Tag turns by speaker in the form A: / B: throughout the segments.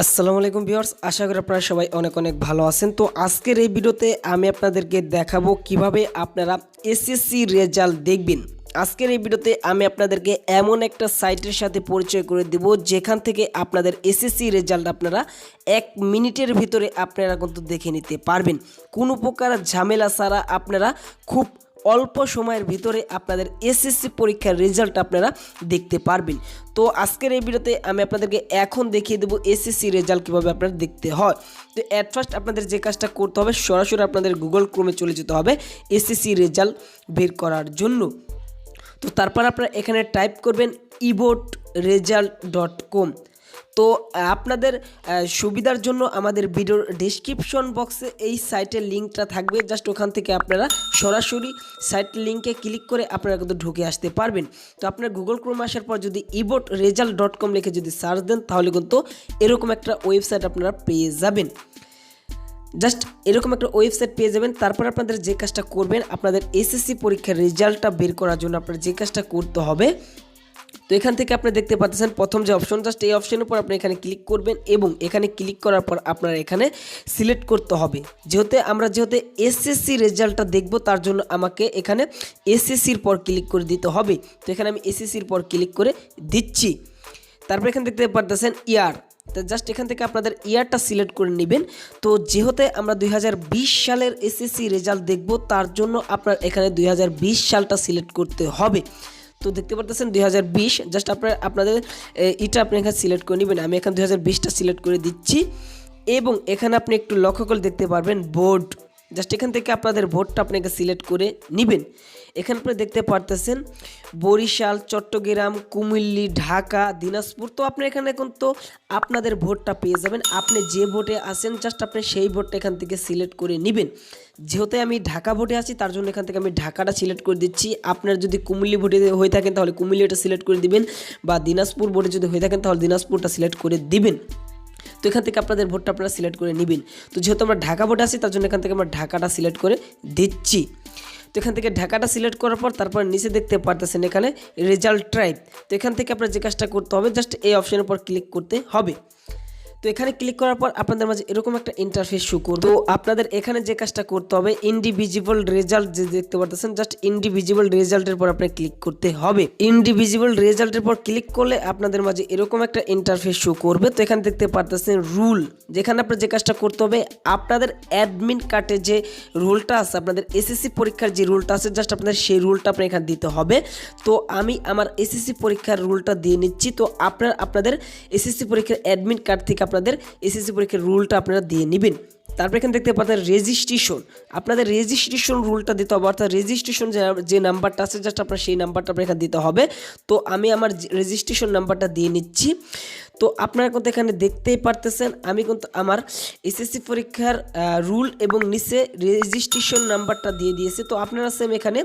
A: আসসালামু আলাইকুম ভিউয়ার্স, আশা করি আপনারা সবাই অনেক অনেক ভালো আছেন। তো আজকের এই ভিডিওতে আমি আপনাদেরকে দেখাবো কীভাবে আপনারা এসএসসি রেজাল্ট দেখবেন। আজকের এই ভিডিওতে আমি আপনাদেরকে এমন একটা সাইটের সাথে পরিচয় করে দেব, যেখান থেকে আপনাদের এসএসসি রেজাল্ট আপনারা এক মিনিটের ভিতরে আপনারা কিন্তু দেখে নিতে পারবেন। কোনো প্রকার ঝামেলা ছাড়া আপনারা খুব অল্প সময়ের ভিতরে আপনাদের এসএসসি পরীক্ষার রেজাল্ট আপনারা দেখতে পারবেন। তো আজকের এই ভিডিওতে আমি আপনাদেরকে এখন দেখিয়ে দেবো এসএসসি রেজাল্ট কীভাবে আপনারা দেখতে হয়। তো অ্যাট ফার্স্ট আপনাদের যে কাজটা করতে হবে, সরাসরি আপনাদের গুগল ক্রোমে চলে যেতে হবে এসএসসি রেজাল্ট বের করার জন্য। তো তারপর আপনারা এখানে টাইপ করবেন ইবোট রেজাল্ট ডট কম তো আপনাদের সুবিধার জন্য আমাদের ভিডিওর ডিসক্রিপশন বক্সে এই সাইটের লিঙ্কটা থাকবে। জাস্ট ওখান থেকে আপনারা সরাসরি সাইট লিঙ্কে ক্লিক করে আপনারা কিন্তু ঢুকে আসতে পারবেন। তো আপনার গুগল ক্রোম আসার পর যদি ইবোট রেজাল্ট ডট কম লিখে যদি সার্চ দেন, তাহলে কিন্তু এরকম একটা ওয়েবসাইট আপনারা পেয়ে যাবেন। জাস্ট এরকম একটা ওয়েবসাইট পেয়ে যাবেন। তারপর আপনাদের যে কাজটা করবেন, আপনাদের এসএসসি পরীক্ষার রেজাল্টটা বের করার জন্য আপনার যে কাজটা করতে হবে এখান থেকে আপনি দেখতে পাচ্ছেন প্রথম যে অপশন জাস্ট এই অপশনের উপর আপনি এখানে ক্লিক করবেন এবং এখানে ক্লিক করার পর আপনার এখানে সিলেক্ট করতে হবে। যেহেতু আমরা যেহেতু এসএসসি রেজাল্টটা দেখব, তার জন্য আমাকে এখানে এসএসসির পর ক্লিক করে দিতে হবে। তো এখানে আমি এসএসসির পর ক্লিক করে দিচ্ছি। তারপর এখানে দেখতে পারতেছেন ইয়ার তো জাস্ট এখান থেকে আপনাদের ইয়ারটা সিলেক্ট করে নেবেন। তো যেহেতু আমরা দুই হাজার বিশ সালের এসএসসি রেজাল্ট দেখব, তার জন্য আপনার এখানে দুই হাজার বিশ সালটা সিলেক্ট করতে হবে। তো দেখতে পারতেছেন দু হাজার বিশ জাস্ট আপনার, আপনাদের এটা আপনি এখানে সিলেক্ট করে নেবেন। আমি এখানে দুই হাজার সিলেক্ট করে দিচ্ছি। এবং এখানে আপনি একটু লক্ষ্য করে দেখতে পারবেন বোর্ড জাস্ট এখান থেকে আপনাদের ভোটটা আপনাকে সিলেক্ট করে নেবেন। এখানে আপনি দেখতে পারতেছেন, বরিশাল, চট্টগ্রাম, কুমিল্লি, ঢাকা, দিনাজপুর। তো আপনি এখানে এখন তো আপনাদের ভোটটা পেয়ে যাবেন। আপনি যে ভোটে আসেন জাস্ট আপনি সেই ভোটটা এখান থেকে সিলেক্ট করে নেবেন। যেহেতু আমি ঢাকা ভোটে আছি, তার জন্য এখান থেকে আমি ঢাকাটা সিলেক্ট করে দিচ্ছি। আপনার যদি কুমিল্লি ভোটে হয়ে থাকেন, তাহলে কুমিল্লিটা সিলেক্ট করে দিবেন। বা দিনাজপুর ভোটে যদি হয়ে থাকেন, তাহলে দিনাজপুরটা সিলেক্ট করে দিবেন। তো এখান থেকে আপনাদের ভোটটা আপনারা সিলেক্ট করে নেবেন। তো যেহেতু আমরা ঢাকা ভোট আসি তার জন্য এখান থেকে আমরা ঢাকাটা সিলেক্ট করে দিচ্ছি। তো এখান থেকে ঢাকাটা সিলেক্ট করার পর তারপর নিচে দেখতে পারতেছেন এখানে রেজাল্ট ট্রাইব তো এখান থেকে আপনার যে কাজটা করতে হবে জাস্ট এই অপশানের উপর ক্লিক করতে হবে। তো এখানে ক্লিক করার পর আপনাদের মাঝে এরকম একটা ইন্টারফেস শো করবে। তো আপনাদের এখানে যে কাজটা করতে হবে ইন্ডিভিজুয়াল রেজাল্ট যে দেখতে পারতেছেন জাস্ট ইন্ডিভিজুয়াল রেজাল্টের পর আপনাকে ক্লিক করতে হবে। ইন্ডিভিজুয়াল রেজাল্টের পর ক্লিক করলে আপনাদের মাঝে এরকম একটা ইন্টারফেস শো করবে। তো এখানে দেখতে পারতেছেন রুল যেখানে আপনার যে কাজটা করতে হবে, আপনাদের অ্যাডমিন কার্ডে যে রুলটা আছে, আপনাদের এসএসসি পরীক্ষার যে রুলটা আছে জাস্ট আপনাদের সেই রুলটা আপনার এখানে দিতে হবে। তো আমি আমার এসএসসি পরীক্ষার রুলটা দিয়ে নিচ্ছি। তো আপনার, আপনাদের এসএসসি পরীক্ষার অ্যাডমিট কার্ড থেকে আপনাদের এসএসসি পরীক্ষার রুলটা আপনারা দিয়ে নেবেন। তারপর এখানে দেখতে পাচ্ছেন রেজিস্ট্রেশন আপনাদের রেজিস্ট্রেশন রুলটা দিতে হবে, অর্থাৎ রেজিস্ট্রেশন যে নাম্বারটা আছে জাস্ট আপনার সেই নাম্বারটা আপনার এখানে দিতে হবে। তো আমি আমার রেজিস্ট্রেশন নাম্বারটা দিয়ে নিচ্ছি। তো আপনারা কিন্তু এখানে দেখতেই পারতেছেন, আমি কিন্তু আমার এসএসসি পরীক্ষার রুল এবং নিচে রেজিস্ট্রেশন নাম্বারটা দিয়ে দিয়েছে। তো আপনারা সেম এখানে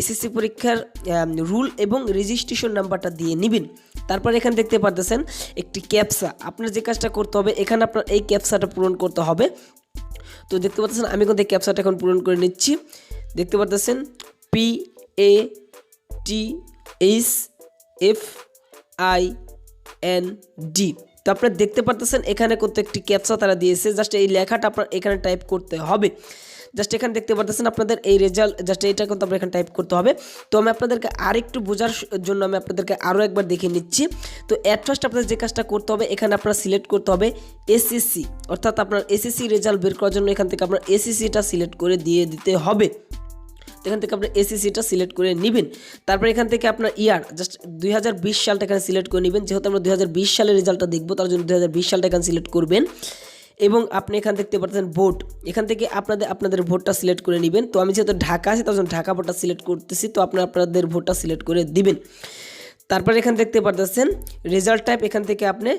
A: এসএসসি পরীক্ষার রুল এবং রেজিস্ট্রেশন নাম্বারটা দিয়ে নেবেন। তারপর এখানে দেখতে পারতেছেন একটি ক্যাপসা আপনার যে কাজটা করতে হবে, এখানে আপনার এই ক্যাপসাটা পূরণ করতে হবে। তো দেখতে পাচ্ছেন আমি কিন্তু এই ক্যাপসাটা এখন পূরণ করে নিচ্ছি। দেখতে পাচ্ছেন P A T H F I N D তো আপনারা দেখতে পারতেছেন, এখানে কত একটি ক্যাপসা তারা দিয়েছে। জাস্ট এই লেখাটা আপনার এখানে টাইপ করতে হবে। জাস্ট এখানে দেখতে পারতেছেন আপনাদের এই রেজাল্ট জাস্ট এইটা কিন্তু আপনার এখানে টাইপ করতে হবে। তো আমি আপনাদেরকে আরেকটু বোঝার জন্য আমি আপনাদেরকে আরও একবার দেখে নিচ্ছি। তো অ্যাট ফার্স্ট আপনাদের যে কাজটা করতে হবে, এখানে আপনারা সিলেক্ট করতে হবে এসএসসি অর্থাৎ আপনার এসএসসি রেজাল্ট বের করার জন্য এখান থেকে আপনার এসএসসিটা সিলেক্ট করে দিয়ে দিতে হবে। তো এখান থেকে আপনার এসিসিটা সিলেক্ট করে নেবেন। তারপর এখান থেকে আপনার ইয়ার জাস্ট দুই হাজার বিশ সালটা এখানে সিলেক্ট করে নেবেন। যেহেতু আমরা দুই হাজার বিশ সালের রেজাল্টটা দেখব, তার জন্য দুই হাজার বিশ সালটা এখানে সিলেক্ট করবেন। এবং আপনি এখান দেখতে পাচ্ছেন ভোট এখান থেকে আপনাদের আপনাদের ভোটটা সিলেক্ট করে নেবেন। তো আমি যেহেতু ঢাকা আছি, তার জন্য ঢাকা ভোটটা সিলেক্ট করতেছি। তো আপনার আপনাদের ভোটটা সিলেক্ট করে দিবেন। তারপর এখান দেখতে পারতেছেন রেজাল্ট টাইপ এখান থেকে আপনি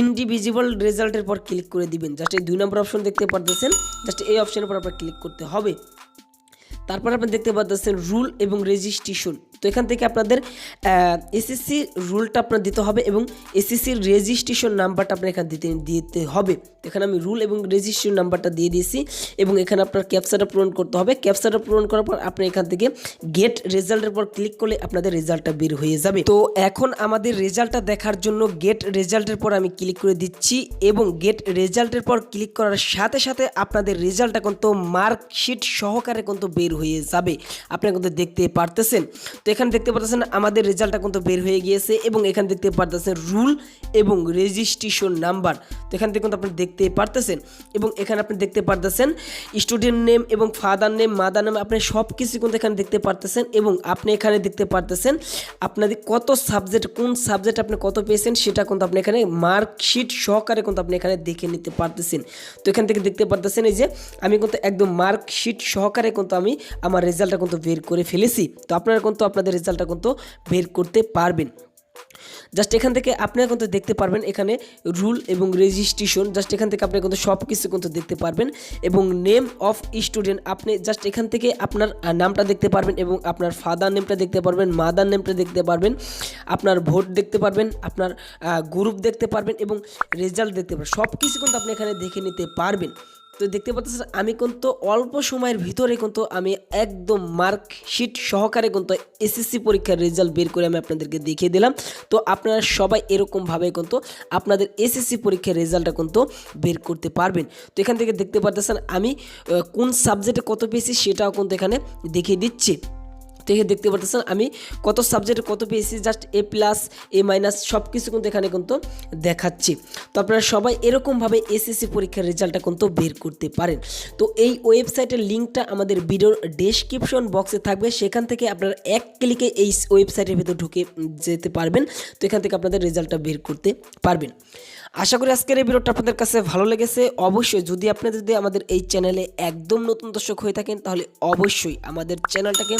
A: ইন্ডিভিজুয়াল রেজাল্টের পর ক্লিক করে দিবেন। জাস্ট এই দুই নম্বর অপশন দেখতে পারতেছেন। জাস্ট এই অপশনের পর আপনার ক্লিক করতে হবে। তারপর আপনি দেখতে পাচ্ছেন রুল এবং রেজিস্ট্রেশন তো এখান থেকে আপনাদের এসএসসি রুলটা আপনার দিতে হবে এবং এসএসসির রেজিস্ট্রেশন নাম্বারটা আপনার এখানে দিতে দিতে হবে। এখানে আমি রুল এবং রেজিস্ট্রেশন নাম্বারটা দিয়ে দিয়েছি এবং এখানে আপনার ক্যাপচাটা পূরণ করতে হবে। ক্যাপচাটা পূরণ করার পর আপনি এখান থেকে গেট রেজাল্টের পর ক্লিক করলে আপনাদের রেজাল্টটা বের হয়ে যাবে। তো এখন আমাদের রেজাল্টটা দেখার জন্য গেট রেজাল্টের পর আমি ক্লিক করে দিচ্ছি এবং গেট রেজাল্টের পর ক্লিক করার সাথে সাথে আপনাদের রেজাল্টটা কিন্তু মার্কশিট সহকারে কিন্তু বের হয়ে যাবে। আপনারা কিন্তু দেখতে পারতেছেন। তো এখানে দেখতে পারতেছেন আমাদের রেজাল্টটা কিন্তু বের হয়ে গিয়েছে এবং এখানে দেখতে পারতেছেন রুল এবং রেজিস্ট্রেশন নাম্বার। তো এখান থেকে কিন্তু আপনি দেখতে পারতেছেন এবং এখানে আপনি দেখতে পারতেছেন স্টুডেন্ট নেম এবং ফাদার নেম, মাদার নেম, আপনি সব কিছু কিন্তু এখানে দেখতে পারতেছেন এবং আপনি এখানে দেখতে পারতেছেন আপনাদের কত সাবজেক্ট কোন সাবজেক্ট আপনি কত পেয়েছেন সেটা কিন্তু আপনি এখানে মার্কশিট সহকারে কিন্তু আপনি এখানে দেখে নিতে পারতেছেন। তো এখান থেকে দেখতে পারতেছেন এই যে আমি কিন্তু একদম মার্কশিট সহকারে কিন্তু আমি আমার রেজাল্টটা কিন্তু বের করে ফেলেছি। তো আপনারা কিন্তু আপনাদের রেজাল্টটা কিন্তু বের করতে পারবেন। জাস্ট এখান থেকে আপনারা কিন্তু দেখতে পারবেন এখানে রুল এবং রেজিস্ট্রেশন। জাস্ট এখান থেকে আপনি কিন্তু সব কিছু কিন্তু দেখতে পারবেন এবং নেম অফ স্টুডেন্ট। আপনি জাস্ট এখান থেকে আপনার নামটা দেখতে পারবেন এবং আপনার ফাদার নেমটা দেখতে পারবেন, মাদার নেমটা দেখতে পারবেন, আপনার ভোট দেখতে পারবেন, আপনার গ্রুপ দেখতে পারবেন এবং রেজাল্ট দেখতে পারবেন। সব কিছু কিন্তু আপনি এখানে দেখে নিতে পারবেন। তো দেখতে পাচ্ছেন, আমি কিন্তু অল্প সময়ের ভিতরে কিন্তু আমি একদম মার্কশিট সহকারে কিন্তু এসএসসি পরীক্ষার রেজাল্ট বের করে আমি আপনাদেরকে দেখিয়ে দিলাম। তো আপনারা সবাই এরকমভাবে কিন্তু আপনাদের এসএসসি পরীক্ষার রেজাল্টটা কিন্তু বের করতে পারবেন। তো এখান থেকে দেখতে পারতেছেন, আমি কোন সাবজেক্টে কত পেয়েছি সেটাও কিন্তু এখানে দেখিয়ে দিচ্ছি। এখানে দেখতে পারতেছেন আমি কত সাবজেক্টে কত পেয়েছি just A plus A minus সব কিছু কিন্তু এখানে কিন্তু দেখাচ্ছি। তো আপনারা সবাই এরকমভাবে এসএসসি পরীক্ষার রেজাল্টটা কিন্তু বের করতে পারেন। তো এই ওয়েবসাইটের লিঙ্কটা আমাদের ভিডিওর ডেসক্রিপশন বক্সে থাকবে। সেখান থেকে আপনারা এক ক্লিকে এই ওয়েবসাইটের ভিতর ঢুকে যেতে পারবেন। তো এখান থেকে আপনাদের রেজাল্টটা বের করতে পারবেন। আশা করি আজকের এই ভিডিওটা আপনাদের কাছে ভালো লেগেছে। অবশ্যই যদি আপনি যদি আমাদের এই চ্যানেলে একদম নতুন দর্শক হয়ে থাকেন, তাহলে অবশ্যই আমাদের চ্যানেলটাকে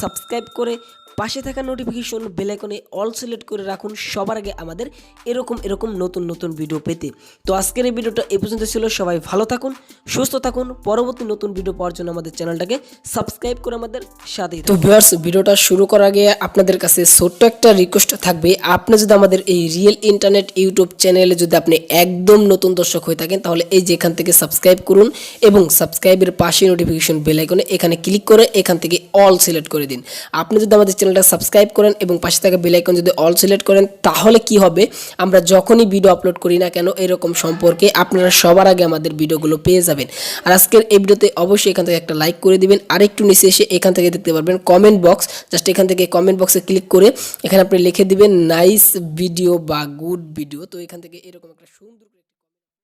A: সাবস্ক্রাইব করে পাশে থাকা নোটিফিকেশন বেলাইকনে অল সিলেক্ট করে রাখুন। সবার আগে আমাদের এরকম এরকম নতুন নতুন ভিডিও পেতে। তো আজকের এই ভিডিওটা এ পর্যন্ত ছিল। সবাই ভালো থাকুন, সুস্থ থাকুন। পরবর্তী নতুন ভিডিও পাওয়ার জন্য আমাদের চ্যানেলটাকে সাবস্ক্রাইব করে আমাদের সাথে তো ভিউয়ার্স ভিডিওটা শুরু করার আগে আপনাদের কাছে ছোট্ট একটা রিকোয়েস্ট থাকবে। আপনি যদি আমাদের এই রিয়েল ইন্টারনেট ইউটিউব চ্যানেলে যদি আপনি একদম নতুন দর্শক হয়ে থাকেন, তাহলে এই যে এখান থেকে সাবস্ক্রাইব করুন এবং সাবস্ক্রাইবের পাশে নোটিফিকেশন বেলাইকনে এখানে ক্লিক করে এখান থেকে অল সিলেক্ট করে দিন। আপনি যদি আমাদের চ্যানেলটা সাবস্ক্রাইব করেন এবং পাশে থাকা বেল আইকন যদি অল সিলেক্ট করেন, তাহলে কি হবে? আমরা যখনই ভিডিও আপলোড করি না কেন, এরকম সম্পর্কে আপনারা সবার আগে আমাদের ভিডিওগুলো পেয়ে যাবেন। আর আজকের এই ভিডিওতে অবশ্যই এখান থেকে একটা লাইক করে দিবেন। আর একটু নিচে এসে এখান থেকে দেখতে পারবেন কমেন্ট বক্স জাস্ট এখান থেকে কমেন্ট বক্সে ক্লিক করে এখানে আপনি লিখে দিবেন নাইস ভিডিও বা গুড ভিডিও তো এখান থেকে এরকম একটা সুন্দর